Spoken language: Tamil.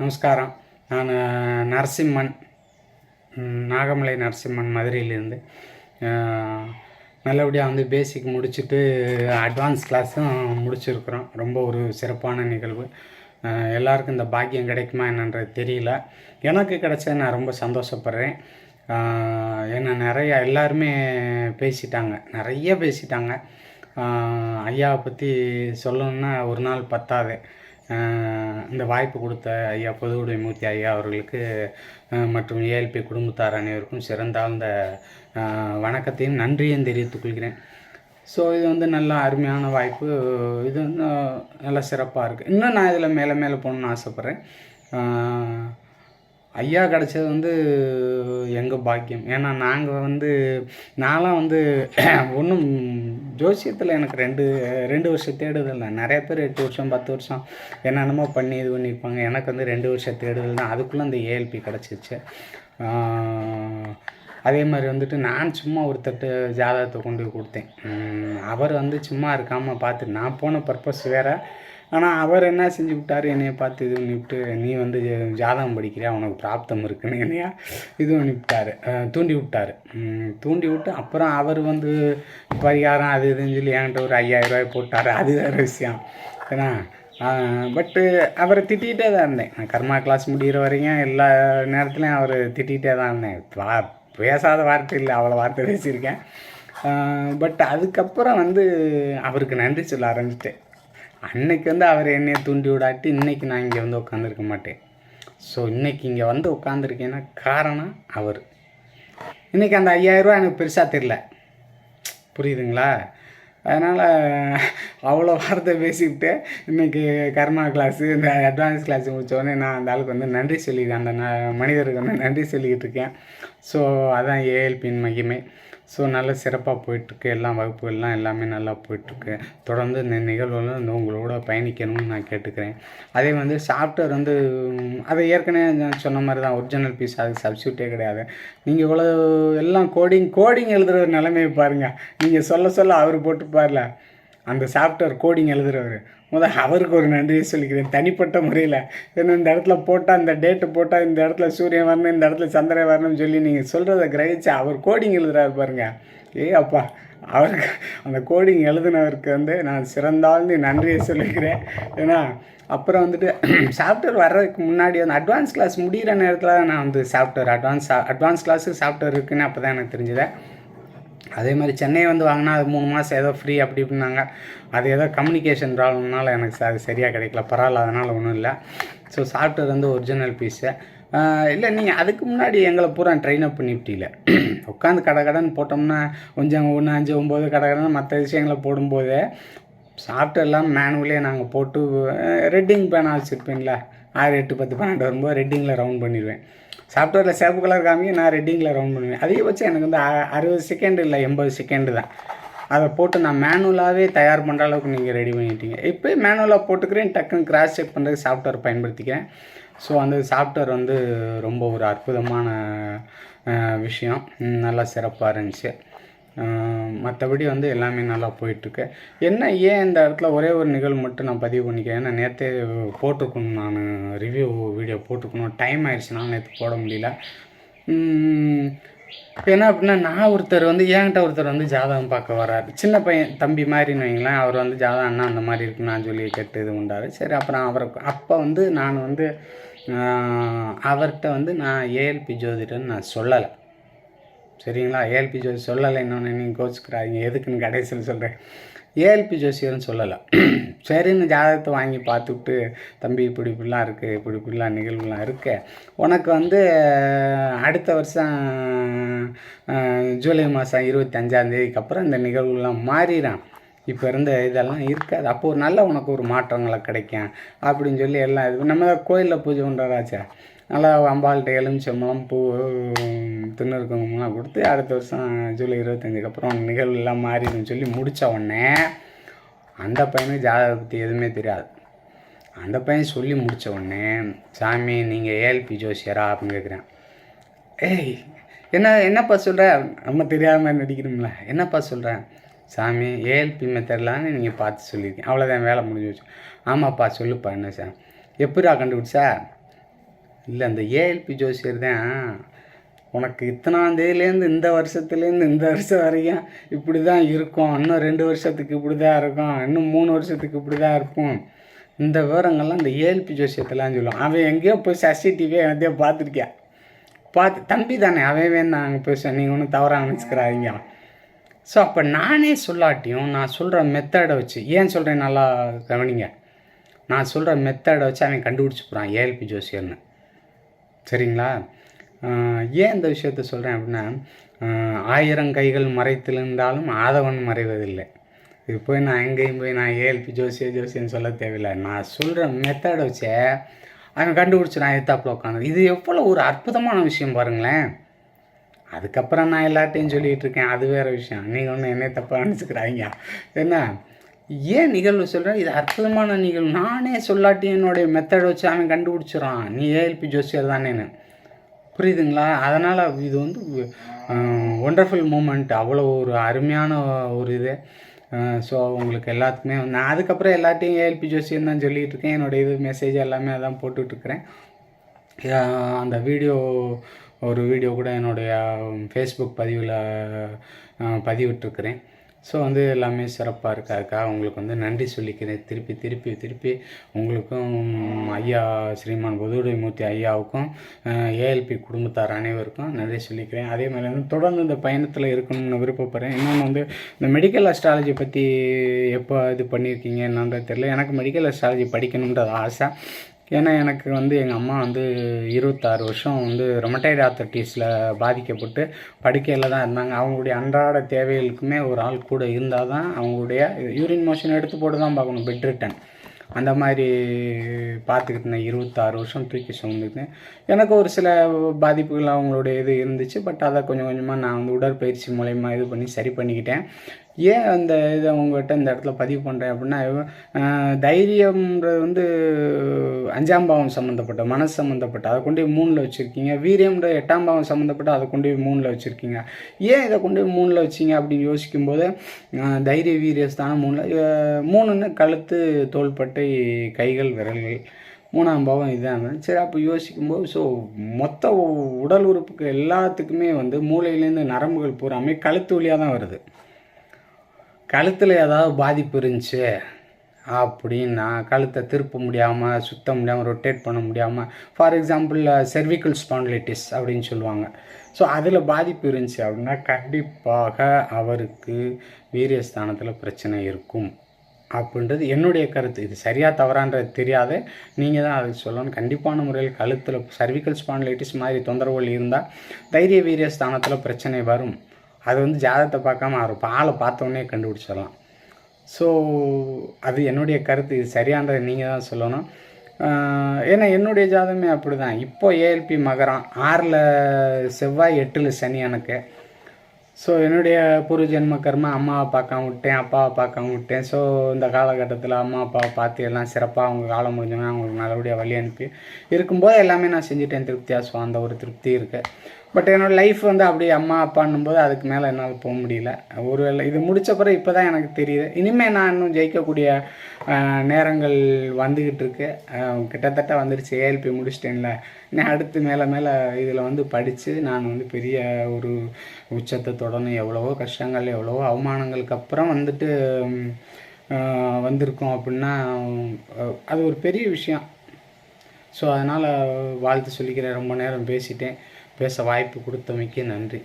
நமஸ்காரம். நான் நரசிம்மன் நாகமலை நரசிம்மன் மதுரையிலேருந்து. நல்லபடியாக வந்து பேசிக் முடிச்சுட்டு அட்வான்ஸ் கிளாஸும் முடிச்சிருக்கிறோம். ரொம்ப ஒரு சிறப்பான நிகழ்வு. எல்லாருக்கும் இந்த பாக்கியம் கிடைக்குமா என்னன்றது தெரியல. எனக்கு கிடைச்சா நான் ரொம்ப சந்தோஷப்படுறேன். ஏன்னா நிறையா எல்லாருமே பேசிட்டாங்க. நிறைய பேசிட்டாங்க. ஐயாவை பற்றி சொல்லணுன்னா ஒரு நாள் பத்தாது. இந்த வாய்ப்பு கொடுத்த ஐயா பொதுவுடை மூர்த்தி ஐயா அவர்களுக்கு மற்றும் ஏஎல்பி குடும்பத்தார் அனைவருக்கும் சிறந்தாழ்ந்த வணக்கத்தையும் நன்றியும் தெரிவித்துக் கொள்கிறேன். ஸோ இது வந்து நல்ல அருமையான வாய்ப்பு. இது வந்து நல்ல சிறப்பாக இருக்குது இன்னும் நான் இதில் மேலே மேலே போகணுன்னு ஆசைப்பட்றேன். ஐயா கிடச்சது வந்து எங்கள் பாக்கியம். ஏன்னா நாங்கள் வந்து நான்லாம் வந்து ஒன்றும் ஜோசியத்தில் எனக்கு ரெண்டு ரெண்டு வருஷம் தேடுதல் தான் நிறைய பேர் எட்டு வருஷம் பத்து வருஷம் என்னென்னமோ பண்ணி இது பண்ணியிருப்பாங்க. எனக்கு வந்து ரெண்டு வருஷம் தேடுதல் தான். அதுக்குள்ளே அந்த ஏஎல்பி கிடச்சிருச்சு. அதே மாதிரி வந்துட்டு நான் சும்மா ஒருத்தட்டு ஜாதகத்தை கொண்டு கொடுத்தேன். அவர் வந்து சும்மா இருக்காமல் பார்த்து நான் போன பர்பஸ் வேறு. ஆனால் அவர் என்ன செஞ்சு விட்டார்? என்னையை பார்த்து இது பண்ணிவிட்டு நீ வந்து ஜாதகம் படிக்கிறியா? உனக்கு பிராப்தம் இருக்குன்னு என்னையா இது பண்ணி விட்டார் தூண்டி விட்டார். தூண்டி விட்டு அப்புறம் அவர் வந்து பரிகாரம் அது இதுன்னு சொல்லி என்கிட்ட ஒரு ஐயாயிரம் ரூபாய் போட்டார். அது வேறு விஷயம். ஏன்னா பட்டு அவரை திட்டிகிட்டே தான் இருந்தேன். நான் கர்மா கிளாஸ் முடிகிற வரைக்கும் எல்லா நேரத்துலையும் அவர் திட்டிகிட்டே தான் இருந்தேன். பேசாத வார்த்தை இல்லை அவ்வளோ வார்த்தை பேசியிருக்கேன். பட் அதுக்கப்புறம் வந்து அவருக்கு நன்றி சொல்ல ஆரம்பிச்சிட்டேன். அன்னைக்கு வந்து அவர் என்னையை தூண்டி விடாட்டி இன்றைக்கி நான் இங்கே வந்து உட்காந்துருக்க மாட்டேன். ஸோ இன்றைக்கி இங்கே வந்து உட்காந்துருக்கேன்னா காரணம் அவர். இன்றைக்கி அந்த ஐயாயிரரூவா எனக்கு பெருசாக தெரில புரியுதுங்களா? அதனால் அவ்வளோ வார்த்தை பேசிக்கிட்டு இன்றைக்கி கர்மா கிளாஸு இந்த அட்வான்ஸ் கிளாஸ் முடித்தோடனே நான் அந்த ஆளுக்கு வந்து நன்றி சொல்லி அந்த ந- மனிதருக்கு வந்து நன்றி சொல்லிக்கிட்டு இருக்கேன். ஸோ அதான் ஏஎல்பியின் மகிமை. ஸோ நல்ல சிறப்பாக போயிட்டுருக்கு. எல்லாம் வகுப்புகள்லாம் எல்லாமே நல்லா போயிட்டுருக்கு. தொடர்ந்து இந்த நிகழ்வுகளும் வந்து உங்களோட பயணிக்கணும்னு நான் கேட்டுக்கிறேன். அதே வந்து சாஃப்ட்வேர் வந்து அதை ஏற்கனவே சொன்ன மாதிரி தான். ஒரிஜினல் பீஸ் அது சப்ஸ்டியூட்டே கிடையாது. நீங்கள் இவ்வளோ எல்லாம் கோடிங் கோடிங் எழுதுகிற நிலைமையை பாருங்கள் நீங்கள் சொல்ல சொல்ல அவர் போட்டுப்பார்ல அந்த சாஃப்ட்வேர் கோடிங் எழுதுறவர். முதல் அவருக்கு ஒரு நன்றியை சொல்லிக்கிறேன். தனிப்பட்ட முறையில். ஏன்னா இந்த இடத்துல போட்டால் இந்த டேட்டு போட்டால் இந்த இடத்துல சூரியன் வரணும் இந்த இடத்துல சந்திரன் வரணும்னு சொல்லி நீங்கள் சொல்கிறத கிரகிச்சு அவர் கோடிங் எழுதுறாரு பாருங்கள் ஏ அப்பா அவருக்கு அந்த கோடிங் எழுதினவருக்கு வந்து நான் சிறந்தாழ்ந்து நன்றியை சொல்லிக்கிறேன். ஏன்னா அப்புறம் வந்துட்டு சாஃப்ட்வேர் வர்றதுக்கு முன்னாடி வந்து அட்வான்ஸ் கிளாஸ் முடிகிற நேரத்தில் தான் நான் வந்து software advance advance class software இருக்குன்னு அப்போ தான் எனக்கு தெரிஞ்சுதேன் அதே மாதிரி சென்னை வந்து வாங்கினா அது மூணு மாதம் ஏதோ ஃப்ரீ அப்படி இப்படின்னாங்க. அது ஏதோ கம்யூனிகேஷன் ப்ராப்ளம்னால எனக்கு அது சரியாக கிடைக்கல. பரவாயில்ல அதனால் ஒன்றும் இல்லை. ஸோ சாஃப்ட்வேர் வந்து ஒரிஜினல் பீஸு இல்லை நீங்கள் அதுக்கு முன்னாடி எங்களை பூரா ட்ரெயின் அப் பண்ணிவிட்டீல உட்காந்து கடை கடன் போட்டோம்னா கொஞ்சம் ஒன்று அஞ்சு ஒம்பது கடை கடன் மற்ற விஷயங்களை போடும்போது சாஃப்ட்வேர்லாம் மேனுவலே நாங்கள் போட்டு ரெட்டிங் பேனா வச்சுருப்பீங்களா ஆறு எட்டு பத்து பன்னெண்டு வரும்போது ரெட்டிங்கில் ரவுண்ட் பண்ணிடுவேன். சாஃப்ட்வேரில் சேப்பு கலர் காமிக்க நான் ரெட்டிங்கில் ரவுண்ட் பண்ணுவேன். அதிகபட்சம் எனக்கு வந்து அறுபது செகண்ட் இல்லை எண்பது செகண்டு தான். அதை போட்டு நான் மேனுவலாகவே தயார் பண்ணுற அளவுக்கு நீங்கள் ரெடி பண்ணிட்டீங்க. இப்போ மேனுவலாக போட்டுக்கிறேன் டக்குன்னு கிராஸ் செக் பண்ணுறதுக்கு சாஃப்ட்வேர் பயன்படுத்திக்கிறேன். ஸோ அந்த சாஃப்ட்வேர் வந்து ரொம்ப ஒரு அற்புதமான விஷயம். நல்லா சிறப்பாக இருந்துச்சு. மற்றபடி வந்து எல்லாமே நல்லா போயிட்டுருக்கு. என்ன ஏன் இந்த இடத்துல ஒரே ஒரு நிகழ்வு மட்டும் நான் பதிவு பண்ணிக்கிறேன்? ஏன்னா நேற்றே போட்டிருக்கணும் நான் ரிவ்யூ வீடியோ போட்டிருக்கணும். டைம் ஆயிடுச்சுனா நேற்று போட முடியல. என்ன அப்படின்னா நான் ஒருத்தர் வந்து என்கிட்ட ஒருத்தர் வந்து ஜாதகம் பார்க்க வராரு. சின்ன பையன் தம்பி மாதிரின்னு வைங்களேன் அவர் வந்து ஜாதகம் அண்ணா அந்த மாதிரி இருக்குன்னு நான் சொல்லி கேட்டு இது உண்டாரு. சரி அப்புறம் அவரை அப்போ வந்து நான் வந்து அவர்கிட்ட வந்து நான் ஏஎல்பி ஜோதிடன்னு நான் சொல்லலை. சரிங்களா? ஏஎல்பி ஜோசி சொல்லலை இன்னொன்று நீங்கள் கோச்சுக்கிறாங்க எதுக்குன்னு கடைசியில் சொல்கிறேன் ஏஎல்பி ஜோசியர்னு சொல்லலை. சரின்னு ஜாதகத்தை வாங்கி பார்த்துட்டு தம்பி இப்படி இப்படிலாம் இருக்குது இப்படி இப்படிலாம் நிகழ்வுலாம் இருக்கு. உனக்கு வந்து அடுத்த வருஷம் ஜூலை மாதம் இருபத்தஞ்சாந்தேதிக்கு அப்புறம் இந்த நிகழ்வுலாம் மாறிடும். இப்போ இருந்த இதெல்லாம் இருக்காது. அப்போ ஒரு நல்ல உனக்கு ஒரு மாற்றங்களை கிடைக்கும். அப்படின்னு சொல்லி எல்லாம் இது நம்ம கோயிலில் பூஜை பண்ணுறதாச்சே நல்லா அம்பாள்கிட்ட எலுமிச்சம்பழம் பூ திண்ணூறு குங்குமம்லாம் கொடுத்து அடுத்த வருஷம் ஜூலை இருபத்தஞ்சுக்கு அப்புறம் நிகழ்வுலாம் மாறிடுன்னு சொல்லி முடித்த உடனே அந்த பையனுக்கு ஜாதகத்தை பற்றி எதுவுமே தெரியாது. அந்த பையன் சொல்லி முடித்த உடனே சாமி நீங்கள் ஏஎல்பி ஜோசியரா? அப்படின்னு கேட்குறேன் ஏய் என்ன என்னப்பா சொல்கிற நம்ம தெரியாமல் நடிக்கணும்ல. என்னப்பா சொல்கிறேன் சாமி ஏஎல்பி மெத்தட்லான்னு நீங்கள் பார்த்து சொல்லியிருக்கீங்க. அவ்வளோதான் வேலை முடிஞ்சு வச்சு ஆமாப்பா சொல்லுப்பா என்ன சார்? எப்படிடா கண்டுபிடிச்சா? இல்லை அந்த ஏஎல்பி ஜோசியர் தான் உனக்கு இத்தனாந்தேதியிலேருந்து இந்த வருஷத்துலேருந்து இந்த வருஷம் வரைக்கும் இப்படி தான் இருக்கும். இன்னும் ரெண்டு வருஷத்துக்கு இப்படி தான் இருக்கும். இன்னும் மூணு வருஷத்துக்கு இப்படி தான் இருக்கும். இந்த விவரங்கள்லாம் இந்த ஏஎல்பி ஜோசியத்தெல்லாம் சொல்லுவான் அவன் எங்கேயோ போய் சசி டிவியை எதையோ பார்த்துருக்கியா? பார்த்து தம்பி தானே அவன் நாங்கள் போய் நீங்கள் ஒன்றும் தவறாக நினச்சிக்கிறாங்க ஸோ அப்போ நானே சொல்லாட்டியும் நான் சொல்கிற மெத்தடை வச்சு ஏன் சொல்கிறேன் நல்லா கவனிங்க. நான் சொல்கிற மெத்தடை வச்சு அவன் கண்டுபிடிச்சி போகிறான் ஏஎல்பி ஜோசியர்னு. சரிங்களா? ஏன் இந்த விஷயத்த சொல்கிறேன் அப்படின்னா ஆயிரம் கைகள் மறைத்திருந்தாலும் ஆதவன் மறைவதில்லை. இது போய் நான் எங்கேயும் போய் நான் ஏஎல்பி ஜோசிய ஜோசியன்னு சொல்ல தேவையில்லை. நான் சொல்கிற மெத்தடை வச்சே அவன் கண்டுபிடிச்சி நான் எத்தாப்பில் உட்காந்து இது எவ்வளோ ஒரு அற்புதமான விஷயம் பாருங்களேன். அதுக்கப்புறம் நான் எல்லார்ட்டையும் சொல்லிகிட்டு இருக்கேன் அது வேறு விஷயம். நீங்கள் ஒன்று என்ன தப்பாக நினச்சிக்கிறாங்க என்ன ஏன் நிகழ்வு சொல்கிறேன் இது அற்புதமான நிகழ்வு. நானே சொல்லாட்டி என்னுடைய மெத்தடை வச்சு அவன் கண்டுபிடிச்சிடறான். நீ ஏஎல்பி ஜோசியர் தானேன்னு. புரியுதுங்களா? அதனால் இது வந்து ஒண்டர்ஃபுல் மூமெண்ட் அவ்வளோ ஒரு அருமையான ஒரு இது. ஸோ உங்களுக்கு எல்லாத்துக்குமே நான் அதுக்கப்புறம் எல்லாத்தையும் ஏஎல்பி ஜோசியம் தான் சொல்லிகிட்டு இருக்கேன். என்னோடய இது மெசேஜ் எல்லாமே அதான் போட்டுட்ருக்கிறேன். அந்த வீடியோ ஒரு வீடியோ கூட என்னுடைய ஃபேஸ்புக் பதிவில் பதிவிட்டுருக்கிறேன் ஸோ வந்து எல்லாமே சிறப்பாக இருக்காருக்கா உங்களுக்கு வந்து நன்றி சொல்லிக்கிறேன். திருப்பி திருப்பி திருப்பி உங்களுக்கும் ஐயா ஸ்ரீமான் மூர்த்தி ஐயாவுக்கும் ஏஎல்பி குடும்பத்தார் அனைவருக்கும் நன்றி சொல்லிக்கிறேன். அதே மாதிரி வந்து தொடர்ந்து இந்த பயணத்தில் இருக்கணும்னு விருப்பப்படுறேன். இன்னொன்று வந்து இந்த மெடிக்கல் அஸ்ட்ராலஜி பற்றி எப்போ இது பண்ணியிருக்கீங்க என்னன்றது தெரியல. எனக்கு மெடிக்கல் அஸ்ட்ராலஜி படிக்கணுன்றது ஆசை. ஏன்னா எனக்கு வந்து எங்கள் அம்மா வந்து இருபத்தாறு வருஷம் வந்து ரொமட்டைட் ஆத்தர்டிஸில் பாதிக்கப்பட்டு படுக்கையில் தான் இருந்தாங்க. அவங்களுடைய அன்றாட தேவைகளுக்குமே ஒரு ஆள் கூட இருந்தால் தான் அவங்களுடைய யூரின் மோஷன் எடுத்து போட்டு தான் பார்க்கணும் பெட் ரிட்டன் அந்த மாதிரி பார்த்துக்கிட்டு இருந்தேன் இருபத்தாறு வருஷம் தூக்கி சுமந்துக்கிட்டேன் எனக்கு ஒரு சில பாதிப்புகள் அவங்களுடைய இது இருந்துச்சு. பட் அதை கொஞ்சம் கொஞ்சமாக நான் வந்து உடற்பயிற்சி மூலயமா இது பண்ணி சரி பண்ணிக்கிட்டேன். ஏன் அந்த இதை உங்கள்கிட்ட இந்த இடத்துல பதிவு பண்ணுறேன் அப்படின்னா தைரியம்ன்றது வந்து அஞ்சாம் பாவம் சம்மந்தப்பட்ட மனசு சம்மந்தப்பட்ட அதை கொண்டு போய் மூணில் வச்சுருக்கீங்க. வீரியம்ன்ற எட்டாம் பாவம் சம்மந்தப்பட்ட அதை கொண்டு போய் மூணில் வச்சுருக்கீங்க. ஏன் இதை கொண்டு போய் மூணில் வச்சிங்க அப்படின்னு யோசிக்கும்போது தைரிய வீரியஸ்தானம் மூணில் மூணுன்னு கழுத்து தோள்பட்டை கைகள் விரல்கள். மூணாம் பாவம் இதுதான் சரி அப்போ யோசிக்கும்போது ஸோ மொத்த உடல் உறுப்புக்கு எல்லாத்துக்குமே வந்து மூளையிலேருந்து நரம்புகள் பூராமே கழுத்து வழியாக தான் வருது. கழுத்தில் ஏதாவது பாதிப்பு இருந்துச்சு அப்படின்னா கழுத்தை திருப்ப முடியாமல் சுத்த முடியாமல் ரொட்டேட் பண்ண முடியாமல் ஃபார் எக்ஸாம்பிள் செர்விக்கல் ஸ்பாண்டிலிட்டிஸ் அப்படின்னு சொல்லுவாங்க. ஸோ அதில் பாதிப்பு இருந்துச்சு அப்படின்னா கண்டிப்பாக அவருக்கு வீரியஸ்தானத்தில் பிரச்சனை இருக்கும். அப்படின்றது என்னுடைய கருத்து. இது சரியாக தவறான்றது தெரியாது. நீங்கள் தான் அதுக்கு சொல்லணும். கண்டிப்பான முறையில் கழுத்தில் சர்விக்கல் ஸ்பாண்டிலைட்டிஸ் மாதிரி தொந்தரவுகள் இருந்தால் தைரிய வீரிய ஸ்தானத்தில் பிரச்சனை வரும். அது வந்து ஜாதகத்தை பார்க்காம அவர் பாலை பார்த்தோன்னே கண்டுபிடிச்சிடலாம். ஸோ அது என்னுடைய கருத்து இது சரியானதை நீங்கள் தான் சொல்லணும். ஏன்னா என்னுடைய ஜாதகமே அப்படி தான் இப்போ ஏஎல்பி மகரம் ஆறில் செவ்வாய் எட்டில் சனி எனக்கு. ஸோ என்னுடைய பூர்வ ஜென்ம கர்மா அம்மாவை பார்க்காம விட்டேன் அப்பாவை பார்க்காம விட்டேன். ஸோ இந்த காலகட்டத்தில் அம்மா அப்பாவை பார்த்து எல்லாம் சிறப்பாக அவங்க காலம் முடிஞ்சவங்க அவங்களுக்கு நல்லபடியாக வழி அனுப்பி இருக்கும்போது எல்லாமே நான் செஞ்சுட்டேன். திருப்தியாக ஸோ அந்த ஒரு திருப்தி இருக்குது பட் என்னோடய லைஃப் வந்து அப்படியே அம்மா அப்பான்னும் போது அதுக்கு மேலே என்னால் போக முடியல. ஒரு வேளை இது முடித்த பிறகு இப்போ தான் எனக்கு தெரியுது. இனிமேல் நான் இன்னும் ஜெயிக்கக்கூடிய நேரங்கள் வந்துக்கிட்டு இருக்கு. கிட்டத்தட்ட வந்துடுச்சு ஏஎல்பி முடிச்சிட்டேன்ல. நான் அடுத்து மேலே மேலே இதில் வந்து படித்து நான் வந்து பெரிய ஒரு உச்சத்தை தொடணும். எவ்வளவோ கஷ்டங்கள் எவ்வளவோ அவமானங்களுக்கு அப்புறம் வந்துட்டு வந்திருக்கோம் அப்படின்னா அது ஒரு பெரிய விஷயம். ஸோ அதனால் வாழ்த்து சொல்லிக்கிறேன். ரொம்ப நேரம் பேசிட்டேன். பேச வாய்ப்பு கொடுத்தமைக்கு நன்றி.